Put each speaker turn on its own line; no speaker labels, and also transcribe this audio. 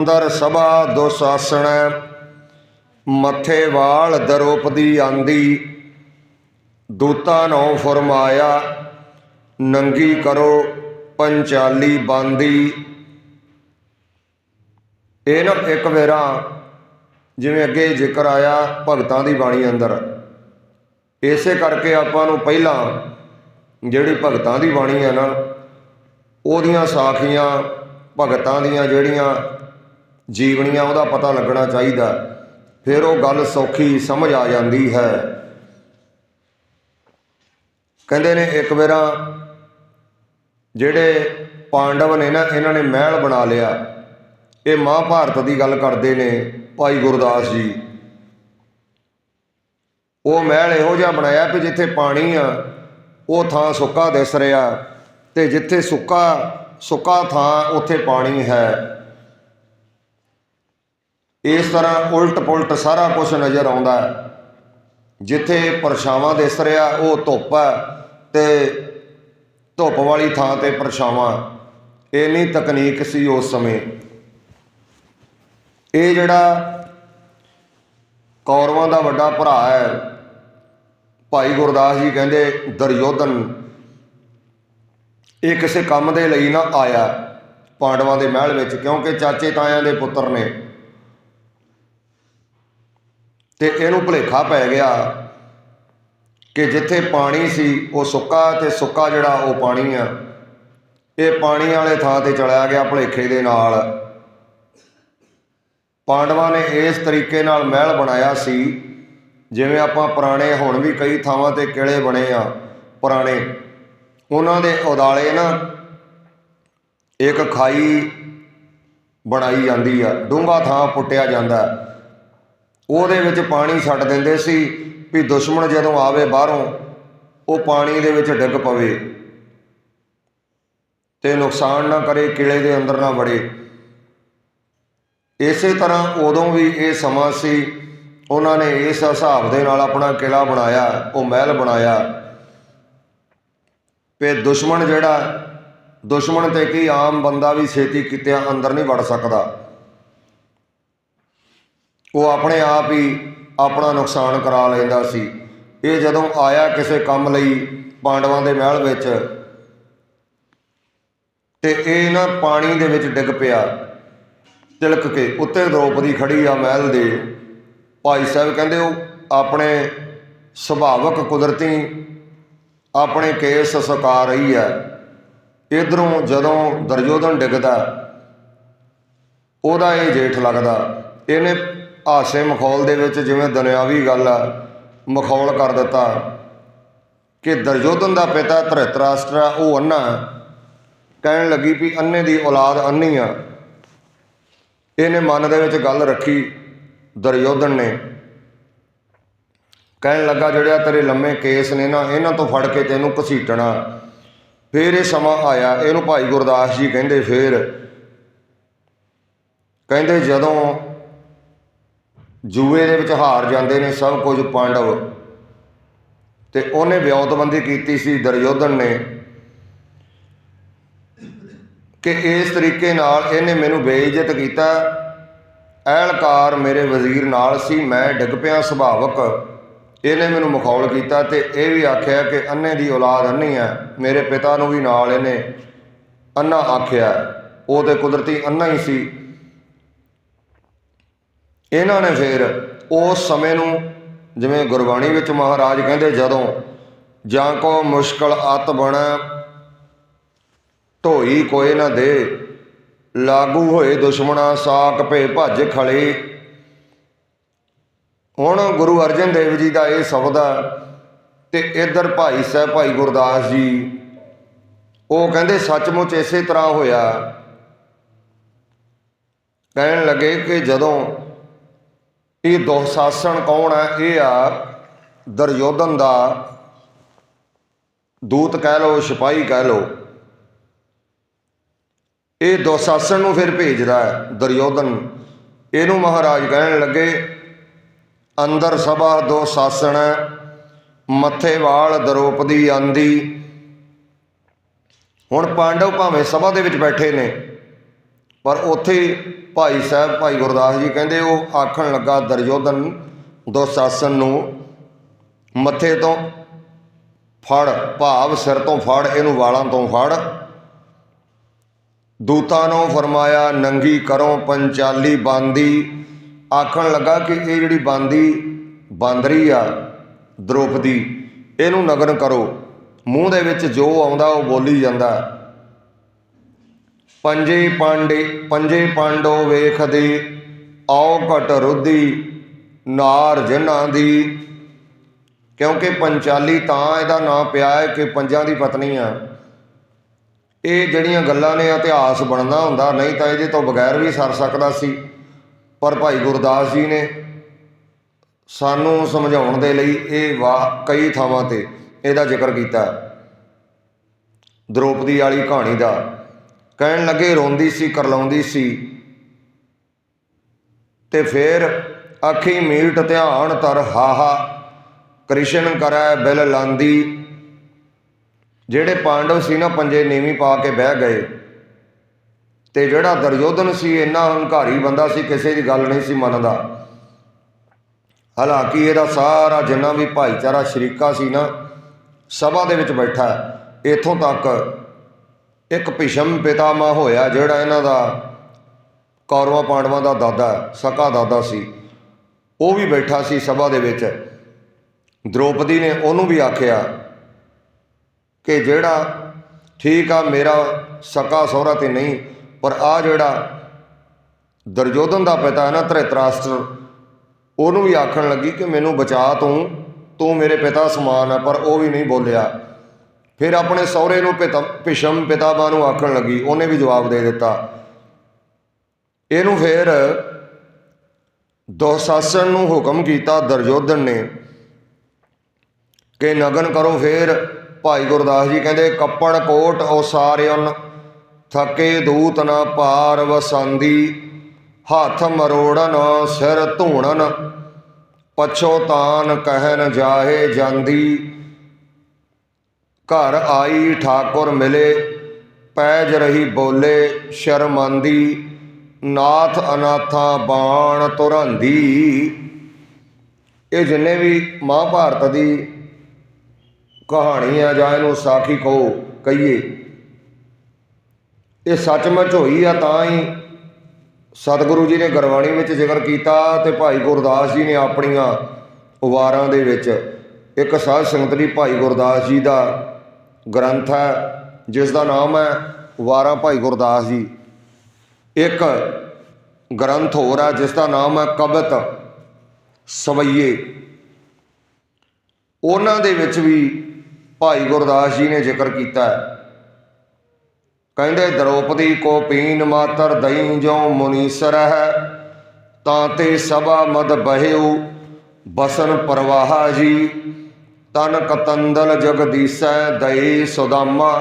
ਅੰਦਰ ਸਭਾ ਦੁਸਾਸਣ ਮੱਥੇ ਵਾਲ ਦਰੋਪਦੀ ਆਂਦੀ। ਦੂਤਾ ਨੋ ਫਰਮਾਇਆ, ਨੰਗੀ ਕਰੋ, ਪੰਚਾਲੀ ਬਾਂਦੀ। ਇਹ ਨਾ ਇੱਕ ਵੇਰਾ ਜਿਵੇਂ ਅੱਗੇ ਜ਼ਿਕਰ ਆਇਆ, ਭਗਤਾਂ ਦੀ ਬਾਣੀ ਅੰਦਰ। ਇਸੇ ਕਰਕੇ ਆਪਾਂ ਨੂੰ ਪਹਿਲਾਂ ਜਿਹੜੀ ਭਗਤਾਂ ਦੀ ਬਾਣੀ ਹੈ ਨਾ, ਉਹਦੀਆਂ ਸਾਖੀਆਂ ਭਗਤਾਂ ਦੀਆਂ ਜਿਹੜੀਆਂ ਜੀਵਨੀਆਂ ਉਹਦਾ ਪਤਾ ਲੱਗਣਾ ਚਾਹੀਦਾ। ਫਿਰ ਉਹ ਗੱਲ ਸੌਖੀ ਸਮਝ ਆ ਜਾਂਦੀ ਹੈ। ਕਹਿੰਦੇ ਨੇ ਇੱਕ ਵੇਰਾ ਜਿਹੜੇ ਪਾਂਡਵ ਨੇ ਨਾ, ਇਹਨਾਂ ਨੇ ਮਹਿਲ ਬਣਾ ਲਿਆ। ਇਹ ਮਹਾਭਾਰਤ ਦੀ ਗੱਲ ਕਰਦੇ ਨੇ ਭਾਈ ਗੁਰਦਾਸ ਜੀ। ਉਹ ਮਹਿਲ ਇਹੋ ਜਿਹਾ ਬਣਾਇਆ ਕਿ ਜਿੱਥੇ ਪਾਣੀ ਆ, ਉਹ ਥਾਂ ਸੁੱਕਾ ਦਿਸ ਰਿਹਾ ਤੇ ਜਿੱਥੇ ਸੁੱਕਾ ਸੁੱਕਾ ਥਾਂ ਉੱਥੇ ਪਾਣੀ ਹੈ। ਇਸ ਤਰ੍ਹਾਂ ਉਲਟ ਪੁਲਟ ਸਾਰਾ ਕੁਝ ਨਜ਼ਰ ਆਉਂਦਾ ਜਿੱਥੇ ਪਰਛਾਵਾਂ ਦਿਸ ਰਿਹਾ, ਉਹ ਧੁੱਪ ਹੈ ਤੇ ਧੁੱਪ ਵਾਲੀ ਥਾਂ ਤੇ ਪਰਛਾਵਾਂ। ਇੰਨੀ ਤਕਨੀਕ ਸੀ ਉਸ ਸਮੇਂ। ਇਹ ਜਿਹੜਾ ਕੌਰਵਾਂ ਦਾ ਵੱਡਾ ਭਰਾ ਹੈ, ਭਾਈ ਗੁਰਦਾਸ ਜੀ ਕਹਿੰਦੇ, ਦਰਯੋਧਨ, ਇਹ ਕਿਸੇ ਕੰਮ ਦੇ ਲਈ ਨਾ ਆਇਆ, ਪਾਂਡਵਾਂ ਦੇ ਮਹਿਲ ਵਿੱਚ, ਕਿਉਂਕਿ ਚਾਚੇ ਤਾਇਆਂ ਦੇ ਪੁੱਤਰ ਨੇ। ਤੇ ਇਹਨੂੰ ਭੁਲੇਖਾ ਪੈ ਗਿਆ ਕਿ ਜਿੱਥੇ ਪਾਣੀ ਸੀ, ਉਹ ਸੁੱਕਾ ਤੇ ਸੁੱਕਾ ਜਿਹੜਾ ਉਹ ਪਾਣੀ ਆ। ਇਹ ਪਾਣੀ ਵਾਲੇ ਥਾਂ ਤੇ ਚਲਿਆ ਗਿਆ ਭੁਲੇਖੇ ਦੇ ਨਾਲ। ਪਾਂਡਵਾਂ ਨੇ ਇਸ ਤਰੀਕੇ ਨਾਲ ਮਹਿਲ ਬਣਾਇਆ ਸੀ, ਜਿਵੇਂ ਆਪਾਂ ਪੁਰਾਣੇ ਹੁਣ ਵੀ ਕਈ ਥਾਵਾਂ ਤੇ ਕਿਲੇ ਬਣੇ ਆ, ਪੁਰਾਣੇ। ਉਹਨਾਂ ਦੇ ਉਦਾਲੇ ਨਾ ਇੱਕ ਖਾਈ ਬਣਾਈ ਜਾਂਦੀ ਆ, ਡੂੰਘਾ ਥਾਂ ਪੁੱਟਿਆ ਜਾਂਦਾ। ਉਹਦੇ ਵਿੱਚ ਪਾਣੀ ਛੱਡ ਦਿੰਦੇ ਸੀ ਵੀ ਦੁਸ਼ਮਣ ਜਦੋਂ ਆਵੇ ਬਾਹਰੋਂ, ਉਹ ਪਾਣੀ ਦੇ ਵਿੱਚ ਡਿੱਗ ਪਵੇ ਤੇ ਨੁਕਸਾਨ ਨਾ ਕਰੇ, ਕਿਲੇ ਦੇ ਅੰਦਰ ਨਾ ਵੜੇ। ਇਸੇ ਤਰ੍ਹਾਂ ਉਦੋਂ ਵੀ ਇਹ ਸਮਾਂ ਸੀ, ਉਹਨਾਂ ਨੇ ਇਸ ਹਿਸਾਬ ਦੇ ਨਾਲ ਆਪਣਾ ਕਿਲਾ ਬਣਾਇਆ, ਉਹ ਮਹਿਲ ਬਣਾਇਆ। ਤੇ ਦੁਸ਼ਮਣ ਜਿਹੜਾ, ਦੁਸ਼ਮਣ ਤੇ ਕੀ ਆਮ ਬੰਦਾ ਵੀ ਛੇਤੀ ਕਿਤਿਆਂ ਅੰਦਰ ਨਹੀਂ ਵੜ ਸਕਦਾ। ਉਹ ਆਪਣੇ ਆਪ ਹੀ ਆਪਣਾ ਨੁਕਸਾਨ ਕਰਾ ਲੈਂਦਾ ਸੀ। ਇਹ ਜਦੋਂ ਆਇਆ ਕਿਸੇ ਕੰਮ ਲਈ ਪਾਂਡਵਾਂ ਦੇ ਮਹਿਲ ਵਿੱਚ ਤੇ ਇਹ ਨਾ ਪਾਣੀ ਦੇ ਵਿੱਚ ਡਿੱਗ ਪਿਆ। ਤਿਲਕ ਕੇ ਉੱਤੇ ਦ੍ਰੋਪਦੀ ਖੜੀ ਆ ਮਹਿਲ ਦੇ। ਭਾਈ ਸਾਹਿਬ ਕਹਿੰਦੇ ਉਹ ਆਪਣੇ ਸੁਭਾਵਕ ਕੁਦਰਤੀ ਆਪਣੇ ਕੇਸ ਸੁਕਾ ਰਹੀ ਹੈ। ਇਧਰੋਂ ਜਦੋਂ ਦਰਜੋਧਨ ਡਿੱਗਦਾ, ਉਹਦਾ ਇਹ ਜੇਠ ਲੱਗਦਾ। ਇਹਨੇ ਹਾਸੇ ਮਖੌਲ ਦੇ ਵਿੱਚ ਜਿਵੇਂ ਦੁਨਿਆਵੀ ਗੱਲ ਆ, ਮਖੌਲ ਕਰ ਦਿੱਤਾ। ਕਿ ਦਰਜੋਧਨ ਦਾ ਪਿਤਾ ਧਰਿਤਰਾਸ਼ਟਰ ਆ, ਉਹ ਅੰਨਾ ਕਹਿਣ ਲੱਗੀ ਵੀ ਅੰਨੇ ਦੀ ਔਲਾਦ ਅੰਨੀ ਆ। ਇਹਨੇ ਮਨ ਦੇ ਵਿੱਚ ਗੱਲ ਰੱਖੀ ਦਰਯੋਧਨ ਨੇ। ਕਹਿਣ ਲੱਗਾ ਜਿਹੜਿਆ ਤੇਰੇ ਲੰਮੇ ਕੇਸ ਨੇ ਨਾ, ਇਹਨਾਂ ਤੋਂ ਫੜ ਕੇ ਤੈਨੂੰ ਘਸੀਟਣਾ। ਫੇਰ ਇਹ ਸਮਾਂ ਆਇਆ, ਇਹਨੂੰ ਭਾਈ ਗੁਰਦਾਸ ਜੀ ਕਹਿੰਦੇ ਫੇਰ। ਕਹਿੰਦੇ ਜਦੋਂ ਜੂਏ ਦੇ ਵਿੱਚ ਹਾਰ ਜਾਂਦੇ ਨੇ ਸਭ ਕੁਝ ਪਾਂਡਵ। ਤੇ ਉਹਨੇ ਵਿਉਂਤਬੰਦੀ ਕੀਤੀ ਸੀ ਦਰਯੋਧਨ ਨੇ ਕਿ ਇਸ ਤਰੀਕੇ ਨਾਲ ਇਹਨੇ ਮੈਨੂੰ ਬੇਇੱਜ਼ਤ ਕੀਤਾ। ਅਹਿਲਕਾਰ ਮੇਰੇ ਵਜ਼ੀਰ ਨਾਲ ਸੀ, ਮੈਂ ਡਿੱਗ ਪਿਆ ਸੁਭਾਵਕ। ਇਹਨੇ ਮੈਨੂੰ ਮਖੌਲ ਕੀਤਾ ਤੇ ਇਹ ਵੀ ਆਖਿਆ ਕਿ ਅੰਨੇ ਦੀ ਔਲਾਦ ਅੰਨੀ ਹੈ ਮੇਰੇ ਪਿਤਾ ਨੂੰ ਵੀ ਨਾਲ ਇਹਨੇ ਅੰਨਾ ਆਖਿਆ। ਉਹ ਤੇ ਕੁਦਰਤੀ ਅੰਨਾ ਹੀ ਸੀ। ਇਹਨਾਂ ਨੇ ਫਿਰ ਉਸ ਸਮੇਂ ਨੂੰ ਜਿਵੇਂ ਗੁਰਬਾਣੀ ਵਿੱਚ ਮਹਾਰਾਜ ਕਹਿੰਦੇ ਜਦੋਂ ਜਾਂ ਕੋ ਮੁਸ਼ਕਲ ਅਤ ਬਣ ਢੋਈ ਕੋਏ ਨਾ ਦੇ, ਲਾਗੂ ਹੋਏ ਦੁਸ਼ਮਣਾ ਸਾਕ ਭੇ ਭੱਜ ਖਲੇ ਹੁਣ ਗੁਰੂ ਅਰਜਨ ਦੇਵ ਜੀ ਦਾ ਇਹ ਸ਼ਬਦ ਆ ਤੇ ਇਧਰ ਭਾਈ ਸਾਹਿਬ ਭਾਈ ਗੁਰਦਾਸ ਜੀ, ਉਹ ਕਹਿੰਦੇ ਸੱਚਮੁੱਚ ਇਸੇ ਤਰ੍ਹਾਂ ਹੋਇਆ। ਕਹਿਣ ਲੱਗੇ ਕਿ ਜਦੋਂ ਇਹ ਦੁਸ਼ਾਸਨ ਕੌਣ ਹੈ? ਇਹ ਆ ਦਰਯੋਧਨ ਦਾ ਦੂਤ ਕਹਿ ਲੋ ਸਿਪਾਹੀ ਕਹਿ ਲੋ ਇਹ ਦੁਸ਼ਾਸਨ ਨੂੰ ਫਿਰ ਭੇਜਦਾ ਹੈ ਦਰਯੋਧਨ। ਇਹਨੂੰ ਮਹਾਰਾਜ ਕਹਿਣ ਲੱਗੇ, ਅੰਦਰ ਸਭਾ ਦੋ ਸਾਸਣ ਮੱਥੇ ਵਾਲ ਦਰੋਪਦੀ ਆਂਦੀ। ਹੁਣ ਪਾਂਡਵ ਭਾਵੇਂ ਸਭਾ ਦੇ ਵਿੱਚ ਬੈਠੇ ਨੇ ਪਰ ਉੱਥੇ ਭਾਈ ਸਾਹਿਬ, ਭਾਈ ਗੁਰਦਾਸ ਜੀ ਕਹਿੰਦੇ, ਉਹ ਆਖਣ ਲੱਗਾ, ਦਰਯੋਧਨ ਦੁਸ਼ਾਸਨ ਨੂੰ ਮੱਥੇ ਤੋਂ ਫੜ, ਭਾਵ ਸਿਰ ਤੋਂ ਫੜ, ਇਹਨੂੰ ਵਾਲਾਂ ਤੋਂ ਫੜ। ਦੂਤਾਂ ਨੂੰ ਫਰਮਾਇਆ, ਨੰਗੀ ਕਰੋ, ਪੰਚਾਲੀ ਬਾਂਦੀ। ਆਖਣ ਲੱਗਾ ਕਿ ਇਹ ਜਿਹੜੀ ਬਾਂਦੀ ਬਾਂਦਰੀ ਆ, ਦ੍ਰੋਪਦੀ, ਇਹਨੂੰ ਨਗਨ ਕਰੋ। ਮੂੰਹ ਦੇ ਵਿੱਚ ਜੋ ਆਉਂਦਾ, ਉਹ ਬੋਲੀ ਜਾਂਦਾ। ਪੰਜੇ ਪਾਂਡੇ, ਪੰਜੇ ਪਾਂਡੋ ਵੇਖਦੇ, ਆਓ ਘਟ ਰੁੱਧੀ, ਨਾਰ ਜਿਨ੍ਹਾਂ ਦੀ। ਕਿਉਂਕਿ ਪੰਚਾਲੀ ਤਾਂ ਇਹਦਾ ਨਾਂ ਪਿਆ ਹੈ ਕਿ ਪੰਜਾਂ ਦੀ ਪਤਨੀ ਆ। ਇਹ ਜਿਹੜੀਆਂ ਗੱਲਾਂ ਨੇ ਇਤਿਹਾਸ ਬਣਨਾ ਹੁੰਦਾ, ਨਹੀਂ ਤਾਂ ਇਹਦੇ ਤੋਂ ਬਗੈਰ ਵੀ ਸਰ ਸਕਦਾ ਸੀ। ਪਰ ਭਾਈ ਗੁਰਦਾਸ ਜੀ ਨੇ ਸਾਨੂੰ ਸਮਝਾਉਣ ਦੇ ਲਈ ਇਹ ਵਾ, ਕਈ ਥਾਵਾਂ ਤੇ ਇਹਦਾ ਜ਼ਿਕਰ ਕੀਤਾ। ਦ੍ਰੋਪਦੀ ਵਾਲੀ ਕਹਾਣੀ ਦਾ ਕਹਿਣ ਲੱਗੇ, ਰੋਂਦੀ ਸੀ, ਕਰਲਾਉਂਦੀ ਸੀ। ਤੇ ਫਿਰ ਅੱਖੀ ਮੀਟ, ਧਿਆਨ ਤਰ ਹਾਹਾ, ਕ੍ਰਿਸ਼ਨ ਕਰੈ, ਬਿਲ ਲਾਂਦੀ। ਜਿਹੜੇ ਪਾਂਡਵ ਸੀ ਨਾ, ਪੰਜੇ ਨੀਵੀਂ ਪਾ ਕੇ ਬਹਿ ਗਏ। ਤੇ ਜਿਹੜਾ ਦਰਯੋਧਨ ਸੀ, ਇੰਨਾ ਹੰਕਾਰੀ ਬੰਦਾ ਸੀ, ਕਿਸੇ ਦੀ ਗੱਲ ਨਹੀਂ ਸੀ ਮੰਨਦਾ। ਹਾਲਾਂਕਿ ਇਹਦਾ ਸਾਰਾ ਜਿੰਨਾ ਵੀ ਭਾਈਚਾਰਾ ਸ਼ਰੀਕਾ ਸੀ ਨਾ, ਸਭਾ ਦੇ ਵਿੱਚ ਬੈਠਾ ਹੈ। ਇੱਥੋਂ ਤੱਕ ਇੱਕ ਭਿਸ਼ਮ ਪਿਤਾਮਾ ਹੋਇਆ ਜਿਹੜਾ ਇਹਨਾਂ ਦਾ ਕੌਰਵਾਂ ਪਾਂਡਵਾਂ ਦਾ ਦਾਦਾ, ਸਕਾ ਦਾਦਾ ਸੀ। ਉਹ ਵੀ ਬੈਠਾ ਸੀ ਸਭਾ ਦੇ ਵਿੱਚ। ਦ੍ਰੋਪਦੀ ਨੇ ਉਹਨੂੰ ਵੀ ਆਖਿਆ ਕਿ ਜਿਹੜਾ ਠੀਕ ਆ, ਮੇਰਾ ਸਕਾ ਸਹੁਰਾ ਤੇ ਨਹੀਂ, ਪਰ ਆ ਜਿਹੜਾ ਦਰਜੋਧਨ ਦਾ ਪਿਤਾ ਹੈ ਨਾ, ਧ੍ਰਿਤਰਾਸ਼ਟਰ, ਉਹਨੂੰ ਵੀ ਆਖਣ ਲੱਗੀ ਕਿ ਮੈਨੂੰ ਬਚਾ ਤੂੰ ਤੂੰ ਮੇਰੇ ਪਿਤਾ ਸਮਾਨ ਹੈ ਪਰ ਉਹ ਵੀ ਨਹੀਂ ਬੋਲਿਆ। ਫਿਰ ਆਪਣੇ ਸਹੁਰੇ ਨੂੰ ਪਿਤਾ, ਭਿਸ਼ਮ ਪਿਤਾਮਾ ਨੂੰ ਆਖਣ ਲੱਗੀ, ਉਹਨੇ ਵੀ ਜਵਾਬ ਦੇ ਦਿੱਤਾ। ਇਹਨੂੰ ਫਿਰ ਦੁਸ਼ਾਸਨ ਨੂੰ ਹੁਕਮ ਕੀਤਾ ਦਰਜੋਧਨ ਨੇ ਕਿ ਨਗਨ ਕਰੋ ਫਿਰ। ਭਾਈ ਗੁਰਦਾਸ ਜੀ ਕਹਿੰਦੇ ਕੱਪੜ ਕੋਟ ਉਸਾਰਿਓਨ ਥਕੇ ਦੂਤ ਨਾ ਪਾਰ ਵਸੰਦੀ, ਹੱਥ ਮਰੋੜਨ, ਸਿਰ ਧੂਣਨ ਪਛੋਤਾਨ ਕਹਿਨ ਜਾਹੇ ਜਾਂਦੀ। ਘਰ ਆਈ ਠਾਕੁਰ ਮਿਲੇ, ਪੈਜ ਰਹੀ ਬੋਲੇ ਸ਼ਰਮਾਂਦੀ ਨਾਥ ਅਨਾਥਾ ਬਾਣ ਤੁਰੰਦੀ ਇਹ ਜਿੰਨੇ ਵੀ ਮਹਾਭਾਰਤ ਦੀ ਕਹਾਣੀ ਆ, ਜਾਂ ਇਹਨੂੰ ਸਾਖੀ ਕਹੋ ਕਹੀਏ, ਇਹ ਸੱਚਮੁੱਚ ਹੋਈ ਆ, ਤਾਂ ਹੀ ਸਤਿਗੁਰੂ ਜੀ ਨੇ ਗੁਰਬਾਣੀ ਵਿੱਚ ਜ਼ਿਕਰ ਕੀਤਾ ਤੇ ਭਾਈ ਗੁਰਦਾਸ ਜੀ ਨੇ ਆਪਣੀਆਂ ਉਵਾਰਾਂ ਦੇ ਵਿੱਚ ਇੱਕ ਸਾਧ ਸੰਗਤ ਲਈ ਭਾਈ ਗੁਰਦਾਸ ਜੀ ਦਾ ਗ੍ਰੰਥ ਹੈ ਜਿਸ ਦਾ ਨਾਮ ਹੈ ਉਵਾਰਾਂ ਭਾਈ ਗੁਰਦਾਸ ਜੀ। ਇੱਕ ਗ੍ਰੰਥ ਹੋਰ ਹੈ ਜਿਸ ਦਾ ਨਾਮ ਹੈ ਕਬਤ ਸਵਈਏ। ਉਹਨਾਂ ਦੇ ਵਿੱਚ ਵੀ ਭਾਈ ਗੁਰਦਾਸ ਜੀ ਨੇ ਜ਼ਿਕਰ ਕੀਤਾ ਹੈ। ਕਹਿੰਦੇ, ਦਰੋਪਦੀ ਕੋ ਪੀਨ ਮਾਤਰ ਦਈ ਜੋ ਮੁਨੀਸਰ ਹੈ ਤਾਂ ਤੇ ਸਭਾ ਮਦ ਬਹਿਉ ਬਸਨ ਪ੍ਰਵਾਹਾ ਜੀ। ਤਨ ਕਤੰਦਲ ਜਗਦੀਸੈ ਦਈ ਸੁਦਾਮਾ।